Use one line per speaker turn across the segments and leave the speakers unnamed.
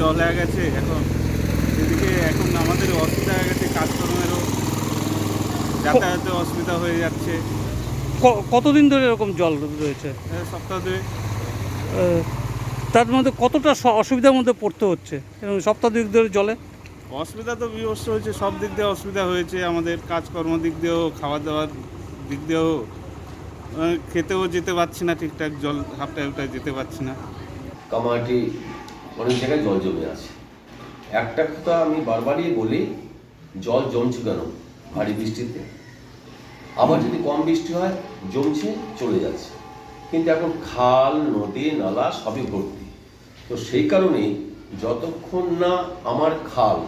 জল হয়ে গেছে এখন এদিকে এখন আমাদের অসুবিধা হয়ে গেছে কাজকর্মেরও যাতায়াতে অসুবিধা হয়ে যাচ্ছে।
কতদিন ধরে এরকম জল রয়েছে?
সপ্তাহ দুই
তার মধ্যে কতটা অসুবিধার মধ্যে পড়তে হচ্ছে? সপ্তাহ দিক ধরে জলে?
অসুবিধা তো বিভস্ত হয়েছে সব দিক দিয়ে অসুবিধা হয়েছে আমাদের কাজকর্ম দিক দিয়েও খাওয়া দাওয়ার দিক দিয়েও খেতেও যেতে পারছি না ঠিকঠাক জল হাফটায় হাফটায় যেতে পারছি না।
কামাটি অনেক জায়গায় জল জমে আছে। একটা কথা আমি বারবারই বলি, জল জমছে কেন ভারী বৃষ্টিতে? আবার যদি কম বৃষ্টি হয়, জমছে, চলে যাচ্ছে। কিন্তু এখন খাল, নদী, নালা সবই ভর্তি। তো সেই কারণেই যতক্ষণ না আমার খাল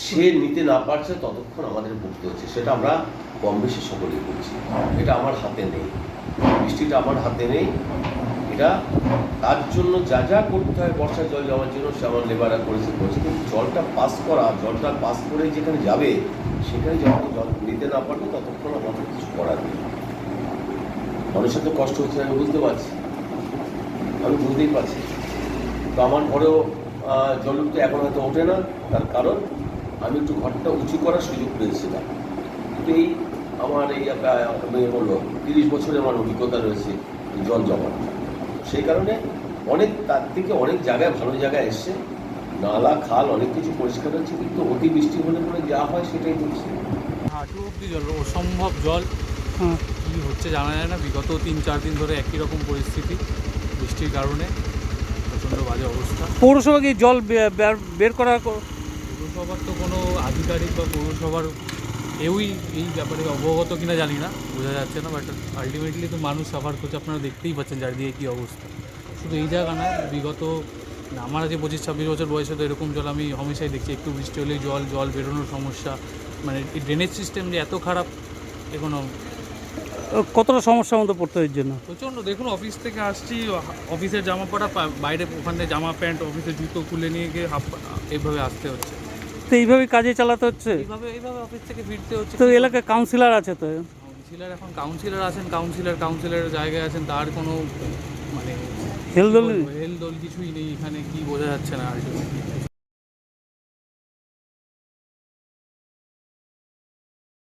সে নিতে না পারছে, ততক্ষণ আমাদের ভুগতে হচ্ছে। সেটা আমরা কম বেশি সকলেই করছি এটা আমার হাতে নেই। বৃষ্টিটা আমার হাতে নেই। এটা তার জন্য যা যা করতে হয় বর্ষার জল যাওয়ার জন্য সে আমার লেবাররা করেছে করেছে। জলটা পাস করা জলটা পাস করে যেখানে যাবে সেখানে যখন জল নিতে না পারবে ততক্ষণ আমাদের কিছু করার নেই। মানুষের তো কষ্ট হচ্ছে আমি বুঝতে পারছি। আমি বুঝতেই পারছি। তো আমার ঘরেও জল তো এখন হয়তো ওঠে না তার কারণ আমি একটু ঘরটা উঁচু করার সুযোগ পেয়েছিলাম। কিন্তু এই আমার এই আহ, আমি বলল তিরিশ বছরের আমার অভিজ্ঞতা রয়েছে জল জমা সেই কারণে অনেক তার থেকে অনেক জায়গায় ভালো জায়গায় এসছে। নালা খাল অনেক কিছু পরিষ্কার হচ্ছে কিন্তু অতি বৃষ্টি হলে পরে যা হয় সেটাই হচ্ছে।
হাঁটু অব্দি জল অসম্ভব জল।
হ্যাঁ
কী হচ্ছে জানা যায় না বিগত তিন চার দিন ধরে একই রকম পরিস্থিতি বৃষ্টির কারণে। প্রচণ্ড বাজে অবস্থা।
পৌরসভাকে এই জল বের- বের করা
পৌরসভার তো কোনো আধিকারিক বা পৌরসভার কেউই এই ব্যাপারে অবগত কিনা জানি না বোঝা যাচ্ছে না বাট আলটিমেটলি তো মানুষ সাফার করছে আপনারা দেখতেই পাচ্ছেন চারিদিকে কী অবস্থা। শুধু এই জায়গা না বিগত আমার আজ পঁচিশ ছাব্বিশ বছর বয়সে তো এরকম জল আমি হমেশাই দেখছি একটু বৃষ্টি হলেই জল জল বেরোনোর সমস্যা মানে এই ড্রেনেজ সিস্টেম যে এত খারাপ এখনও
কতটা সমস্যার মধ্যে পড়তে এর জন্য?
প্রচণ্ড দেখুন অফিস থেকে আসছি অফিসের জামা পরা পা- বাইরে ওখানে জামা প্যান্ট অফিসের জুতো খুলে নিয়ে গিয়ে হাফ এইভাবে আসতে হচ্ছে।
তো এইভাবেই কাজে চালাতে হচ্ছে।
এইভাবে এইভাবে অফিস থেকে ফিরতে হচ্ছে।
তো এলাকায় কাউন্সিলর আছে তো?
কাউন্সিলর এখন কাউন্সিলর আছেন কাউন্সিলর কাউন্সিলরের জায়গায় আছেন তার কোনো মানে
হেলদোল
হেলদোল কিছুই নেই এখানে কি বোঝা যাচ্ছে না আলটিমেটলি